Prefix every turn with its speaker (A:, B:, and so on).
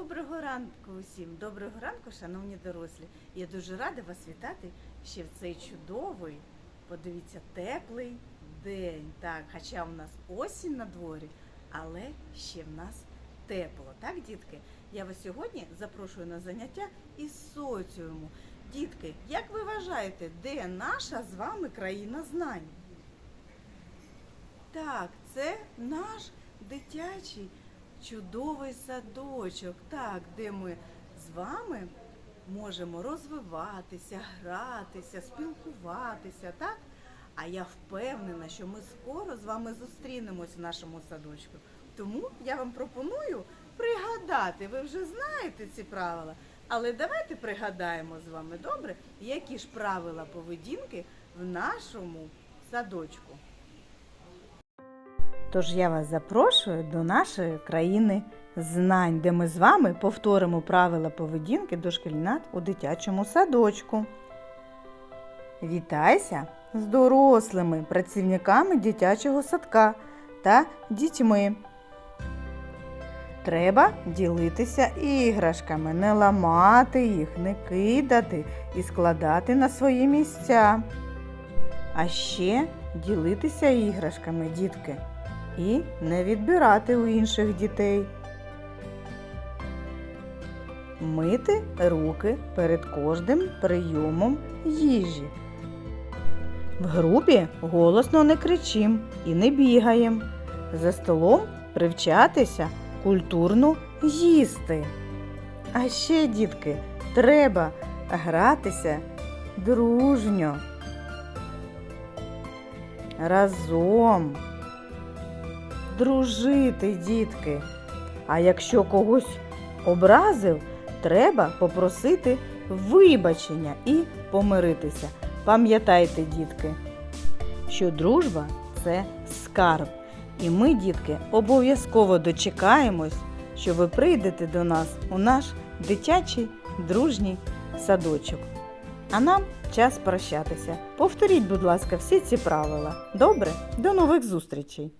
A: Доброго ранку усім! Доброго ранку, шановні дорослі! Я дуже рада вас вітати ще в цей чудовий, подивіться, теплий день. Так, хоча у нас осінь на дворі, але ще в нас тепло. Так, дітки? Я вас сьогодні запрошую на заняття із соціуму. Дітки, як ви вважаєте, де наша з вами країна знань? Так, це наш дитячий чудовий садочок, так, де ми з вами можемо розвиватися, гратися, спілкуватися, так? А я впевнена, що ми скоро з вами зустрінемось в нашому садочку. Тому я вам пропоную пригадати. Ви вже знаєте ці правила, але давайте пригадаємо з вами добре, які ж правила поведінки в нашому садочку. Тож я вас запрошую до нашої країни знань, де ми з вами повторимо правила поведінки дошкільнят у дитячому садочку. Вітайся з дорослими працівниками дитячого садка та дітьми. Треба ділитися іграшками, не ламати їх, не кидати і складати на свої місця. А ще ділитися іграшками, дітки, і не відбирати у інших дітей. Мити руки перед кожним прийомом їжі. В групі голосно не кричим і не бігаєм. За столом привчатися культурно їсти. А ще, дітки, треба гратися дружньо. Разом. Дружити, дітки. А якщо когось образив, треба попросити вибачення і помиритися. Пам'ятайте, дітки, що дружба це скарб. І ми, дітки, обов'язково дочекаємось, що ви прийдете до нас у наш дитячий дружній садочок. А нам час прощатися. Повторіть, будь ласка, всі ці правила. Добре, до нових зустрічей!